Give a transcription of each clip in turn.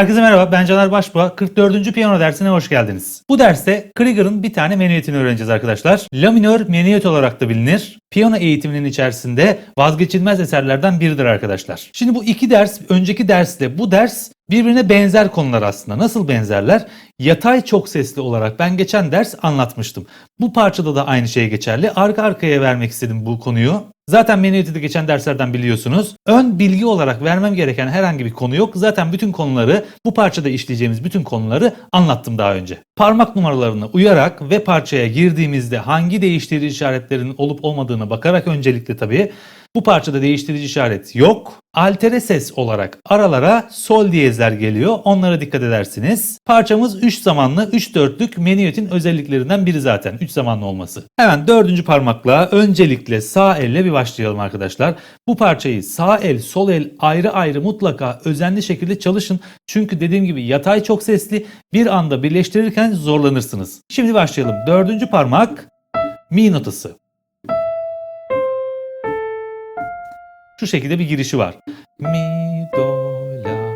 Herkese merhaba, ben Caner Başbuğ. 44. piyano dersine hoş geldiniz. Bu derste Krieger'ın bir tane menüyetini öğreneceğiz arkadaşlar. La minör menüyet olarak da bilinir. Piyano eğitiminin içerisinde vazgeçilmez eserlerden biridir arkadaşlar. Şimdi bu iki ders, önceki dersle bu ders birbirine benzer konular aslında. Nasıl benzerler? Yatay çok sesli olarak ben geçen ders anlatmıştım. Bu parçada da aynı şey geçerli. Arka arkaya vermek istedim bu konuyu. Zaten menüyeti geçen derslerden biliyorsunuz. Ön bilgi olarak vermem gereken herhangi bir konu yok. Zaten bütün konuları bu parçada işleyeceğimiz bütün konuları anlattım daha önce. Parmak numaralarına uyarak ve parçaya girdiğimizde hangi değiştirici işaretlerin olup olmadığına bakarak öncelikle tabii bu parçada değiştirici işaret yok. Altere ses olarak aralara sol diyezler geliyor. Onlara dikkat edersiniz. Parçamız 3 zamanlı 3 dörtlük menüyetin özelliklerinden biri zaten 3 zamanlı olması. Hemen dördüncü parmakla öncelikle sağ elle bir başlayalım arkadaşlar. Bu parçayı sağ el sol el ayrı ayrı mutlaka özenli şekilde çalışın. Çünkü dediğim gibi yatay çok sesli bir anda birleştirirken zorlanırsınız. Şimdi başlayalım. Dördüncü parmak mi notası. Şu şekilde bir girişi var. Mi, do, la,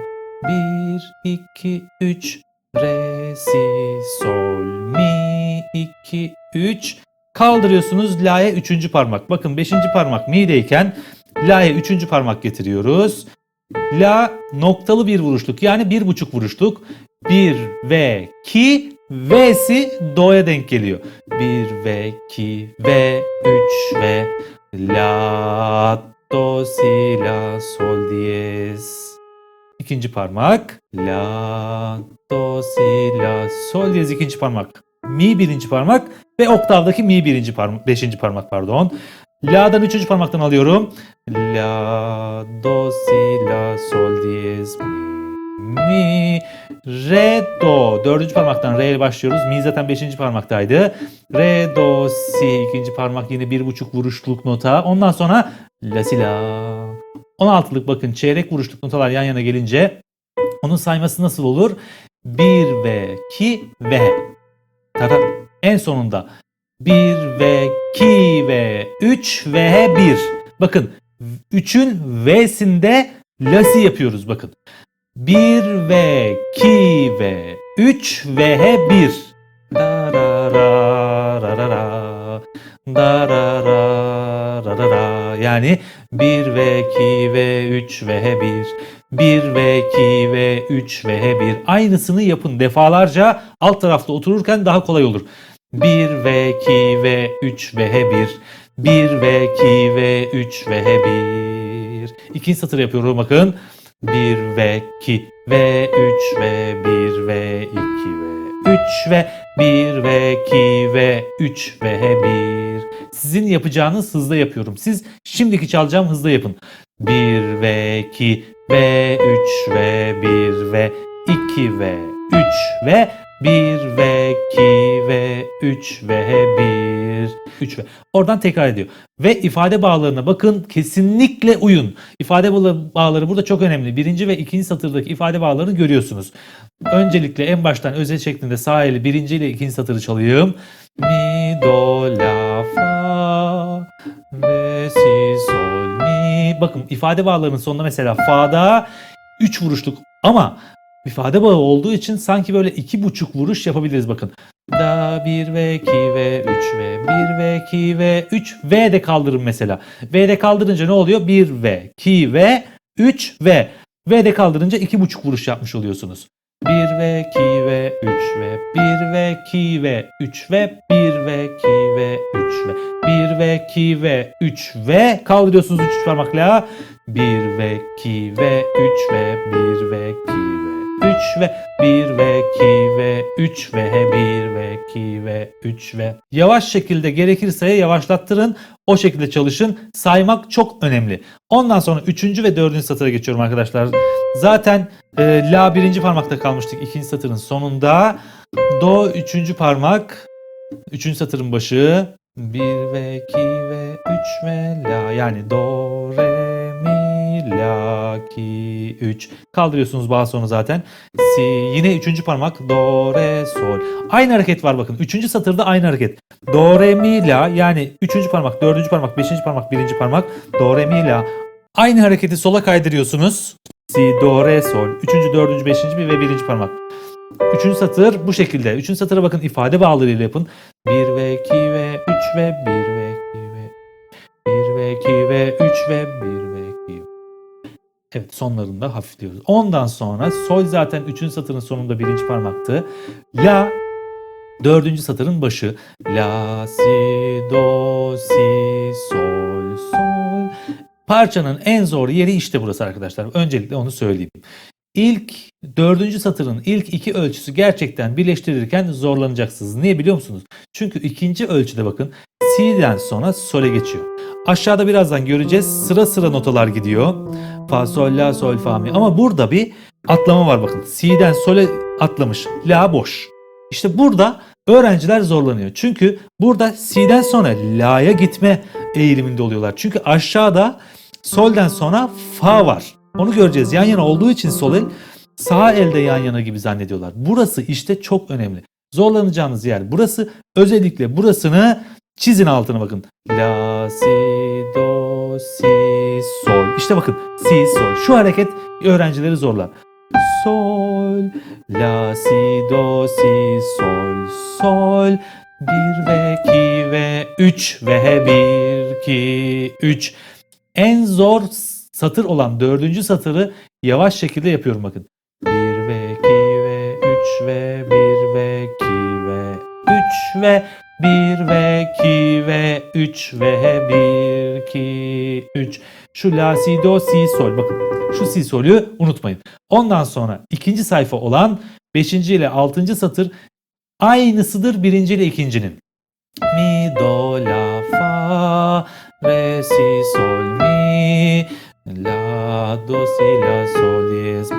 1, 2, 3, re, si, sol, mi, 2, 3. Kaldırıyorsunuz la'ya üçüncü parmak. Bakın beşinci parmak mi'deyken la'ya üçüncü parmak getiriyoruz. La noktalı bir vuruşluk yani bir buçuk vuruşluk. Bir ve ki V'si do'ya denk geliyor. Bir ve ki ve üç ve la do si la sol diyez. İkinci parmak la do si la sol diyez ikinci parmak. Mi birinci parmak ve oktavdaki mi birinci parmak beşinci parmak pardon. La'dan üçüncü parmaktan alıyorum. La do si la sol diyez mi re do dördüncü parmaktan re ile başlıyoruz. Mi zaten beşinci parmaktaydı. Re do si ikinci parmak yine bir buçuk vuruşluk nota. Ondan sonra la si la. 16'lık bakın çeyrek vuruşluk notalar yan yana gelince onun sayması nasıl olur? 1 ve 2 ve. Tada. En sonunda 1 ve 2 ve 3 ve 1. Bakın 3'ün V'sinde lasi yapıyoruz bakın. 1 ve 2 ve 3 ve 1. Da ra ra ra ra ra. Da ra ra ra ra ra. Yani 1 ve 2 ve 3 ve 1. 1 ve 2 ve 3 ve 1. Aynısını yapın defalarca alt tarafta otururken daha kolay olur. 1 ve 2 ve 3 ve 1. 1 ve 2 ve 3 ve 1. İkinci satır yapıyorum bakın. 1 ve 2 ve 3 ve 1 ve 2 ve 3 ve 1 ve 2 ve 3 ve 1. Sizin yapacağınız hızla yapıyorum. Siz şimdiki çalacağım hızla yapın. 1 ve 2 ve 3 ve 1 ve 2 ve 3 ve 1 ve 2 ve 3 ve 1 3 ve oradan tekrar ediyor. Ve ifade bağlarına bakın kesinlikle uyun. İfade bağla- bağları burada çok önemli. Birinci ve ikinci satırdaki ifade bağlarını görüyorsunuz. Öncelikle en baştan özet şeklinde sağ eli birinci ile ikinci satırı çalayım. Mi, do, la, fa, re, si, sol, mi. Bakın ifade bağlarının sonunda mesela fa'da 3 vuruşluk ama ifade bağı olduğu için sanki böyle iki buçuk vuruş yapabiliriz bakın. Da 1 ve 2 ve 3 ve 1 ve 2 ve 3 V de kaldırın mesela. V de kaldırınca ne oluyor? 1 ve 2 ve 3 ve V de kaldırınca iki buçuk vuruş yapmış oluyorsunuz. 1 ve 2 ve 3 ve 1 ve 2 ve 3 ve 1 ve 2 ve 3 ve 1 ve 2 ve 3 ve kaldırıyorsunuz 3 parmakla. 1 ve 2 ve 3 ve 1 ve 2 ve 3 ve 1 ve 2 ve 3 ve 1 ve 2 ve 3 ve yavaş şekilde gerekirse yavaşlattırın. O şekilde çalışın. Saymak çok önemli. Ondan sonra 3. ve 4. satıra geçiyorum arkadaşlar. Zaten e, la birinci parmakta kalmıştık ikinci satırın sonunda. Do üçüncü parmak. Üçüncü satırın başı. 1 ve 2 ve 3 ve la yani do re la ki 3 kaldırıyorsunuz bağ sonu zaten. Si yine üçüncü parmak. Do re sol. Aynı hareket var bakın. Üçüncü satırda aynı hareket. Do re mi la. Yani üçüncü parmak dördüncü parmak beşinci parmak birinci parmak. Do re mi la. Aynı hareketi sola kaydırıyorsunuz. Si, do, re, sol. Üçüncü, dördüncü, beşinci ve birinci parmak. Üçüncü satır bu şekilde. Üçüncü satıra bakın. İfade bağlarıyla yapın. 1 ve 2 ve 3 ve 1 ve 2 ve 1 ve 2 ve 3 ve 1 ve 2 Evet sonlarında hafifliyoruz. Ondan sonra sol zaten üçüncü satırın sonunda birinci parmaktı. La dördüncü satırın başı. La, si, do, si, sol, sol. Parçanın en zor yeri işte burası arkadaşlar. Öncelikle onu söyleyeyim. İlk dördüncü satırın ilk iki ölçüsü gerçekten birleştirirken zorlanacaksınız. Niye biliyor musunuz? Çünkü ikinci ölçüde bakın si'den sonra sol'e geçiyor. Aşağıda birazdan göreceğiz sıra sıra notalar gidiyor. Fa, sol, la, sol, fa, mi. Ama burada bir atlama var bakın. Si'den sol'e atlamış. La boş. İşte burada öğrenciler zorlanıyor. Çünkü burada si'den sonra la'ya gitme eğiliminde oluyorlar. Çünkü aşağıda sol'den sonra fa var. Onu göreceğiz. Yan yana olduğu için sol el sağ elde yan yana gibi zannediyorlar. Burası işte çok önemli. Zorlanacağınız yer burası. Özellikle burasını çizin altına bakın. La, si, do, si, sol. İşte bakın si, sol. Şu hareket öğrencileri zorlar. Sol, la, si, do, si, sol, sol. 1 ve 2 ve 3 ve 1, 2, 3. En zor satır olan dördüncü satırı yavaş şekilde yapıyorum bakın. 1 ve 2 ve 3 ve 1 ve 2 ve 3 ve 1 ve 2 ve 3 ve 1 2 3 şu la si do si sol bakın şu si solü unutmayın. Ondan sonra ikinci sayfa olan 5. ile 6. satır aynısıdır birinci ile ikincinin. Mi do la fa re si sol mi La do si la sol diyez mi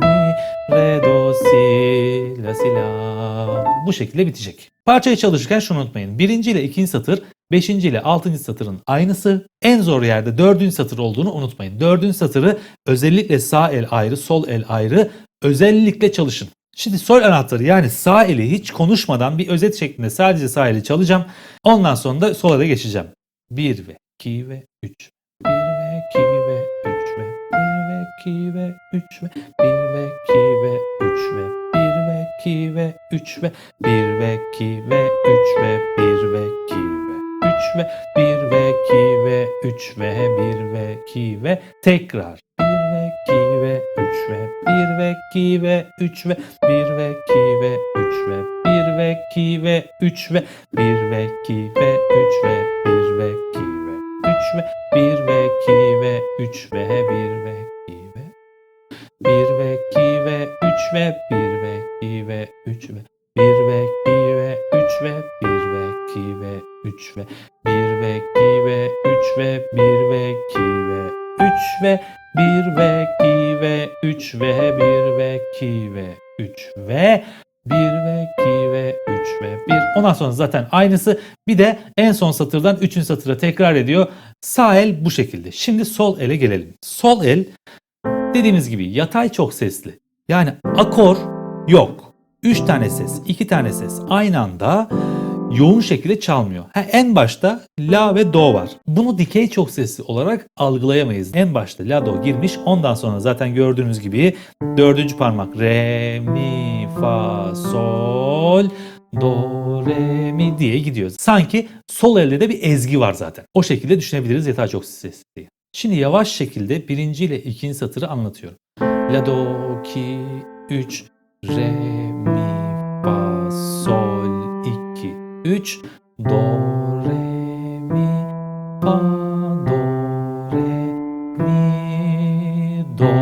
mi re do si la si la bu şekilde bitecek. Parçayı çalışırken şunu unutmayın. Birinci ile ikinci satır, beşinci ile altıncı satırın aynısı. En zor yerde dördüncü satır olduğunu unutmayın. Dördüncü satırı özellikle sağ el ayrı, sol el ayrı özellikle çalışın. Şimdi sol anahtarı yani sağ eli hiç konuşmadan bir özet şeklinde sadece sağ eli çalacağım. Ondan sonra da sola da geçeceğim. 1 ve 2 ve 3 1 iki ve üç ve bir ve iki ve üç ve bir ve iki ve üç ve bir ve iki ve üç ve bir ve iki ve üç ve bir ve iki ve üç ve bir ve iki ve üç ve bir ve iki ve tekrar bir ve iki ve üç ve bir ve iki ve üç ve bir ve iki ve üç ve bir ve iki ve üç ve bir ve iki ve üç ve bir ve iki ve 3 ve 1 ve 2 ve 3 ve 1 ve 2 ve 1 ve 2 ve 3 ve 1 ve 2 ve 3 ve 1 ve 2 ve 3 ve 1 ve 2 ve 3 ve 1 ve 2 ve 3 ve 1 ve 2 ve 3 ve 1 ve 2 ve 3 ve 1 ve 2 ve 3 ve 1 ve 2 ve 3 ve 1. Ondan sonra zaten aynısı. Bir de en son satırdan 3. satıra tekrar ediyor. Sağ el bu şekilde. Şimdi sol ele gelelim. Sol el dediğimiz gibi yatay çok sesli. Yani akor yok. 3 tane ses, 2 tane ses aynı anda yoğun şekilde çalmıyor. Ha, en başta la ve do var. Bunu dikey çok sesli olarak algılayamayız. En başta la do girmiş. Ondan sonra zaten gördüğünüz gibi dördüncü parmak re mi fa sol do re mi diye gidiyor. Sanki sol elde de bir ezgi var zaten. O şekilde düşünebiliriz yatağı çok sesli. Şimdi yavaş şekilde birinci ile ikinci satırı anlatıyorum. La do ki 3 re mi fa sol 2 3 do re mi fa do re mi do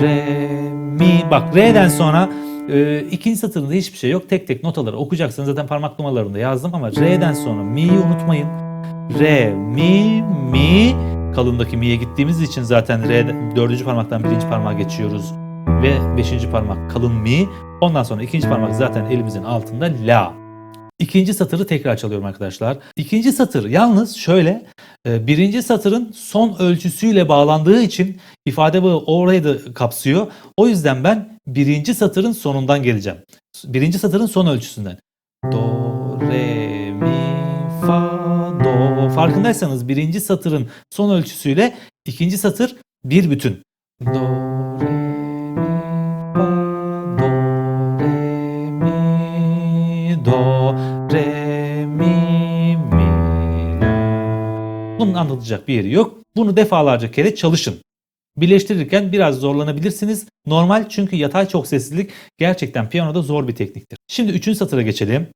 re mi bak re'den sonra e, ikinci satırında hiçbir şey yok. Tek tek notaları okuyacaksınız. Zaten parmak numaralarında yazdım ama re'den sonra mi'yi unutmayın. Re, mi, mi kalındaki mi'ye gittiğimiz için zaten re dördüncü parmaktan birinci parmağa geçiyoruz ve beşinci parmak kalın mi. Ondan sonra ikinci parmak zaten elimizin altında la. İkinci satırı tekrar çalıyorum arkadaşlar. İkinci satır yalnız şöyle e, birinci satırın son ölçüsüyle bağlandığı için ifade bağı orayı da kapsıyor. O yüzden ben birinci satırın sonundan geleceğim. Birinci satırın son ölçüsünden. Do, re, mi, fa, do. Farkındaysanız birinci satırın son ölçüsüyle ikinci satır bir bütün. Do, re, mi, mi, la. Bunun anlatacak bir yeri yok. Bunu defalarca kere çalışın. Birleştirirken biraz zorlanabilirsiniz. Normal çünkü yatay çok sessizlik gerçekten piyanoda zor bir tekniktir. Şimdi üçüncü satıra geçelim.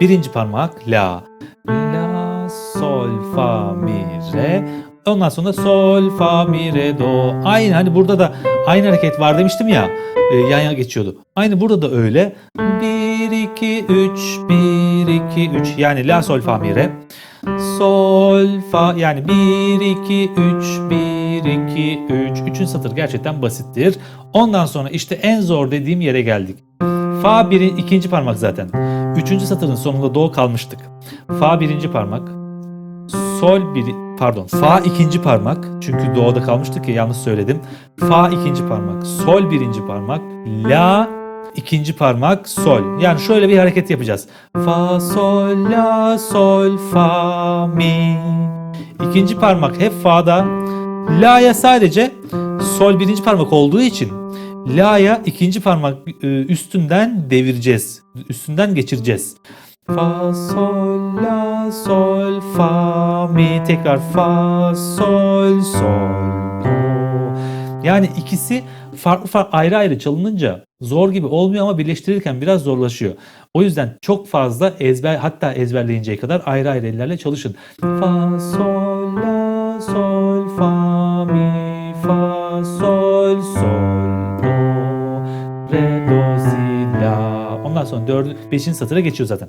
Birinci parmak la. La, sol, fa, mi, re. Ondan sonra sol, fa, mi, re, do. Aynı hani burada da aynı hareket var demiştim ya. E, yan yana geçiyordu. Aynı burada da öyle. 1, 2, 3, 1, 2, 3. Yani la, sol, fa, mi, re. Sol, fa yani 1, 2, 3, 1, 2, 3. Üçüncü satır gerçekten basittir. Ondan sonra işte en zor dediğim yere geldik. Fa biri, ikinci parmak zaten. Üçüncü satırın sonunda do kalmıştık. Fa birinci parmak. Sol biri, pardon fa ikinci parmak. Çünkü do'da kalmıştık ya yanlış söyledim. Fa ikinci parmak. Sol birinci parmak. La ikinci parmak sol. Yani şöyle bir hareket yapacağız. Fa sol la sol fa mi. İkinci parmak hep fa'da. La'ya sadece sol birinci parmak olduğu için la'ya ikinci parmak e, üstünden devireceğiz. Üstünden geçireceğiz. Fa sol la sol fa mi tekrar fa sol sol. Yani ikisi farklı farklı ayrı ayrı çalınınca zor gibi olmuyor ama birleştirirken biraz zorlaşıyor. O yüzden çok fazla ezber hatta ezberleyinceye kadar ayrı ayrı ellerle çalışın. Fa sol la sol fa mi fa sol sol do re do si la. Ondan sonra 4 5. satıra geçiyor zaten.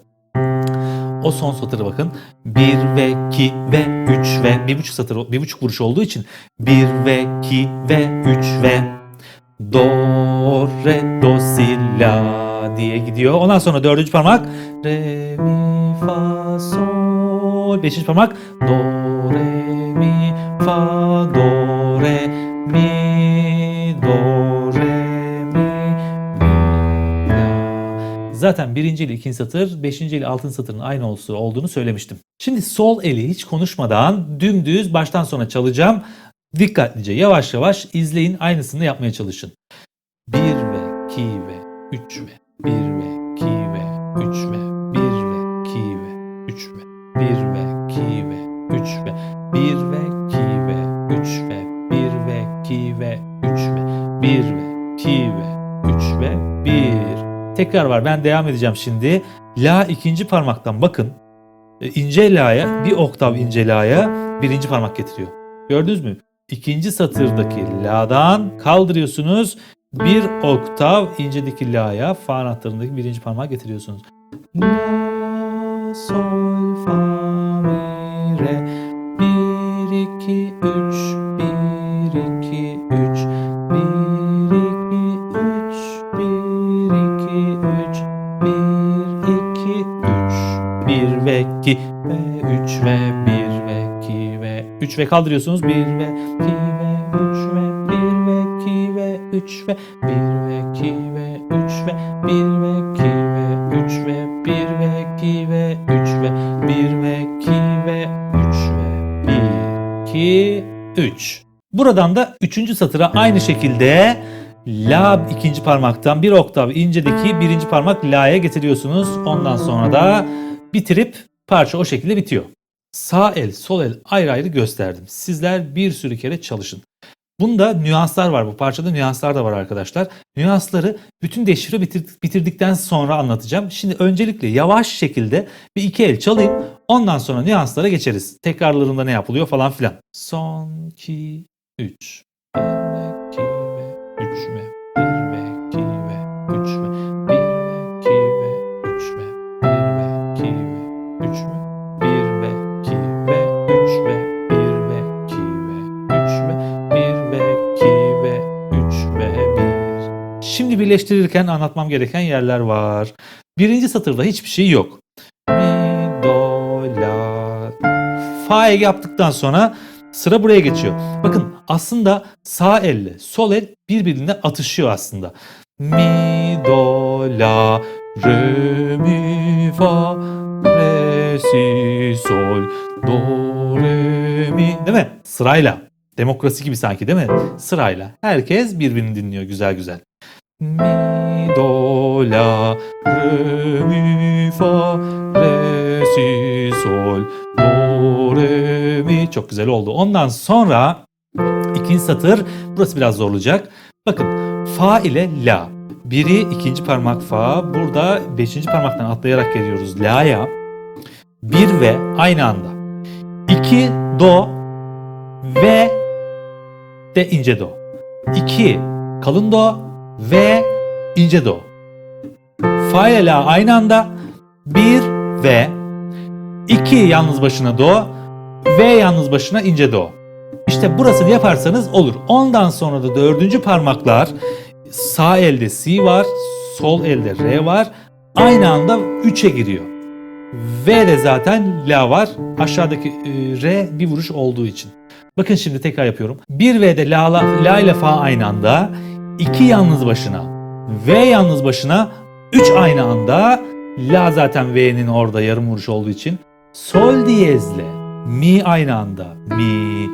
O son satıra bakın. 1 ve 2 ve 3 ve 1,5 satır 1,5 vuruş olduğu için 1 ve 2 ve 3 ve do re do si la diye gidiyor. Ondan sonra dördüncü parmak re mi fa sol. Beşinci parmak do birinci ile ikinci satır, beşinci ile altıncı satırın aynı olsu- olduğunu söylemiştim. Şimdi sol eli hiç konuşmadan dümdüz baştan sona çalacağım. Dikkatlice yavaş yavaş izleyin aynısını yapmaya çalışın. 1 ve 2 ve 3 ve 1 ve 2 ve 3 ve 1 ve 2 ve 3 ve 1 ve Tekrar var ben devam edeceğim şimdi. La ikinci parmaktan bakın. E, ince la'ya bir oktav ince la'ya birinci parmak getiriyor. Gördünüz mü? İkinci satırdaki la'dan kaldırıyorsunuz. Bir oktav incedeki la'ya fa anahtarındaki birinci parmağı getiriyorsunuz. La, sol, fa, mi, re. Bir, iki, üç. Bir, 2 ve 3 ve 1 ve 2 ve 3 ve kaldırıyorsunuz 1 ve 2 ve 3 ve 1 ve 2 ve 3 ve 1 ve 2 ve 3 ve 1 ve 2 ve 3 ve 1 ve 2 ve 3 ve 1 ve 2 ve 3 ve 1 2 3 Buradan da 3. satıra aynı şekilde La ikinci parmaktan bir oktav incedeki birinci parmak la'ya getiriyorsunuz. Ondan sonra da bitirip parça o şekilde bitiyor. Sağ el, sol el ayrı ayrı gösterdim. Sizler bir sürü kere çalışın. Bunda nüanslar var. Bu parçada nüanslar da var arkadaşlar. Nüansları bütün deşifre bitir- bitirdikten sonra anlatacağım. Şimdi öncelikle yavaş şekilde bir iki el çalayım. Ondan sonra nüanslara geçeriz. Tekrarlarında ne yapılıyor falan filan. Son, iki, üç. Bir ve iki ve üç ve birleştirirken anlatmam gereken yerler var. Birinci satırda hiçbir şey yok. Mi, do, la. Fa yaptıktan sonra sıra buraya geçiyor. Bakın aslında sağ elle sol el birbirine atışıyor aslında. Mi, do, la, re, mi, fa, re, si, sol, do, re, mi. Değil mi? Sırayla. Demokrasi gibi sanki değil mi? Sırayla. Herkes birbirini dinliyor güzel güzel. Mi, do, la, re, mi, fa, re, si, sol, do, re, mi. Çok güzel oldu. Ondan sonra ikinci satır. Burası biraz zorlayacak. Bakın fa ile la. Biri ikinci parmak fa. Burada beşinci parmaktan atlayarak geliyoruz la'ya. Bir ve aynı anda. İki do ve de ince do. İki kalın do ve ince do. Fa ile la aynı anda. Bir ve iki yalnız başına do ve yalnız başına ince do. İşte burasını yaparsanız olur. Ondan sonra da dördüncü parmaklar sağ elde si var, sol elde re var. Aynı anda 3'e giriyor. V de zaten la var. Aşağıdaki re bir vuruş olduğu için. Bakın şimdi tekrar yapıyorum. Bir V'de la, la, la ile fa aynı anda. İki yalnız başına. V yalnız başına. Üç aynı anda. La zaten V'nin orada yarım vuruş olduğu için. Sol diyezle. Mi aynı anda. Mi.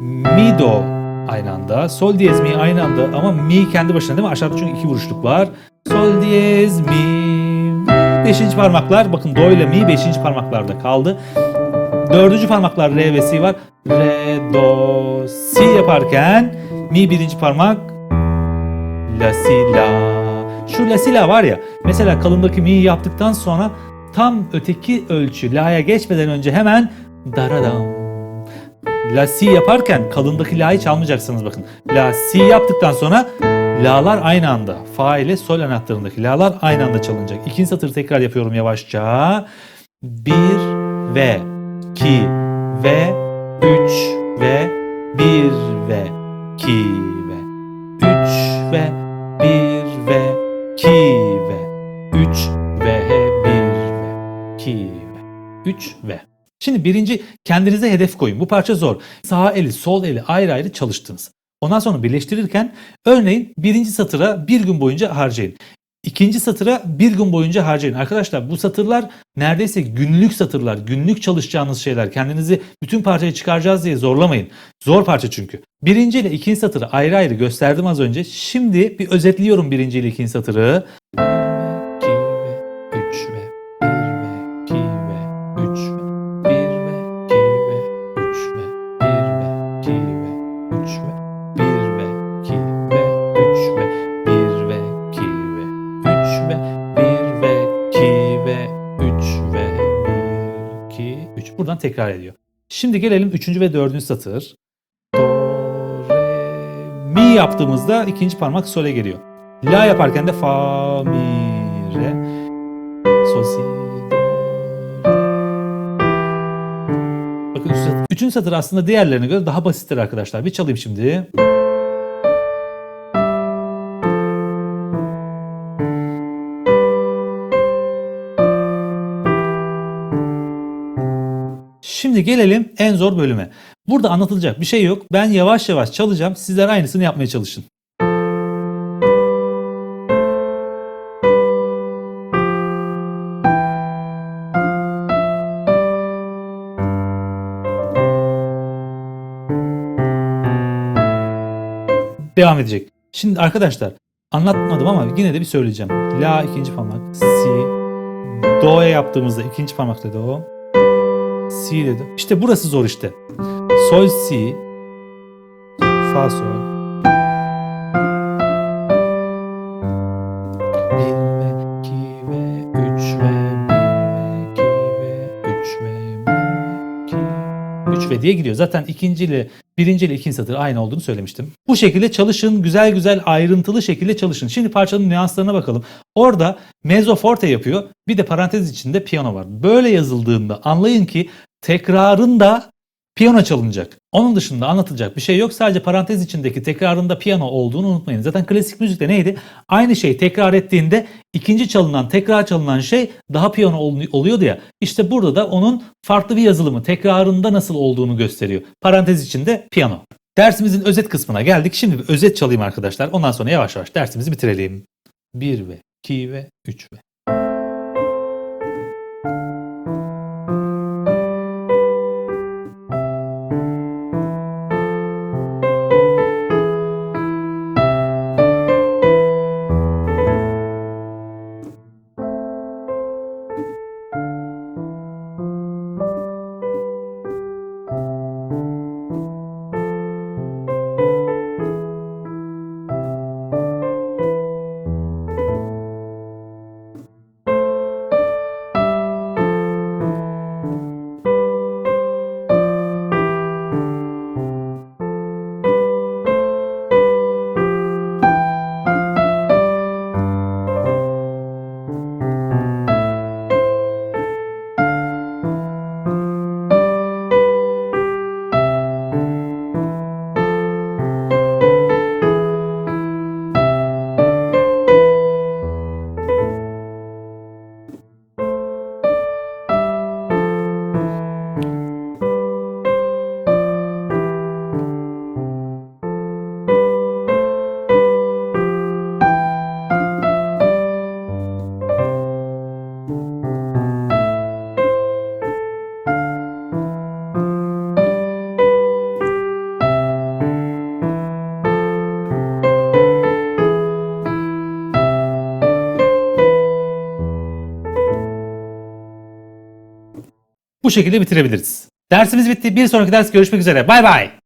Mi do aynı anda. Sol diyez mi aynı anda ama mi kendi başına değil mi? Aşağıda çünkü iki vuruşluk var. Sol diyez mi. Beşinci parmaklar bakın do ile mi beşinci parmaklarda kaldı. Dördüncü parmaklar re ve si var. Re, do, si yaparken mi birinci parmak la si la. Şu la si la var ya mesela kalındaki mi'yi yaptıktan sonra tam öteki ölçü la'ya geçmeden önce hemen daradam La si yaparken kalındaki la'yı çalmayacaksınız bakın. La si yaptıktan sonra la'lar aynı anda. Fa ile sol anahtarındaki la'lar aynı anda çalınacak. İkinci satır tekrar yapıyorum yavaşça. Bir ve iki ve üç ve bir ve iki ve üç ve bir ve iki ve üç ve bir ve iki ve üç ve Şimdi birinci kendinize hedef koyun. Bu parça zor. Sağ eli, sol eli ayrı ayrı çalıştınız. Ondan sonra birleştirirken örneğin birinci satıra bir gün boyunca harcayın. İkinci satıra bir gün boyunca harcayın. Arkadaşlar bu satırlar neredeyse günlük satırlar, günlük çalışacağınız şeyler. Kendinizi bütün parçayı çıkaracağız diye zorlamayın. Zor parça çünkü. Birinci ile ikinci satırı ayrı ayrı gösterdim az önce. Şimdi bir özetliyorum birinci ile ikinci satırı. Tekrar ediyor. Şimdi gelelim 3. ve 4. satır. Do, re, mi yaptığımızda ikinci parmak sole geliyor. La yaparken de fa, mi, re, sol, si, do, re. Bakın üçüncü satır, üçüncü satır aslında diğerlerine göre daha basittir arkadaşlar. Bir çalayım şimdi. Şimdi gelelim en zor bölüme. Burada anlatılacak bir şey yok. Ben yavaş yavaş çalacağım. Sizler aynısını yapmaya çalışın. Devam edecek. Şimdi arkadaşlar anlatmadım ama yine de bir söyleyeceğim. La ikinci parmak, si, do'ya yaptığımızda ikinci parmakla do, si dedim. İşte burası zor işte. Sol si, fa sol. Bir ve iki ve üç ve bir ve iki ve üç ve bir ve iki üç ve diye gidiyor. Zaten ikinci ile birinci ile ikinci satır aynı olduğunu söylemiştim. Bu şekilde çalışın. Güzel güzel ayrıntılı şekilde çalışın. Şimdi parçanın nüanslarına bakalım. Orada mezzo forte yapıyor. Bir de parantez içinde piyano var. Böyle yazıldığında anlayın ki tekrarında piyano çalınacak. Onun dışında anlatılacak bir şey yok. Sadece parantez içindeki tekrarında piyano olduğunu unutmayın. Zaten klasik müzikte neydi? Aynı şey tekrar ettiğinde ikinci çalınan, tekrar çalınan şey daha piyano ol- oluyordu ya. İşte burada da onun farklı bir yazılımı, tekrarında nasıl olduğunu gösteriyor. Parantez içinde piyano. Dersimizin özet kısmına geldik. Şimdi bir özet çalayım arkadaşlar. Ondan sonra yavaş yavaş dersimizi bitirelim. 1 ve 2 ve 3 ve. Bu şekilde bitirebiliriz. Dersimiz bitti. Bir sonraki ders görüşmek üzere. Bay bay.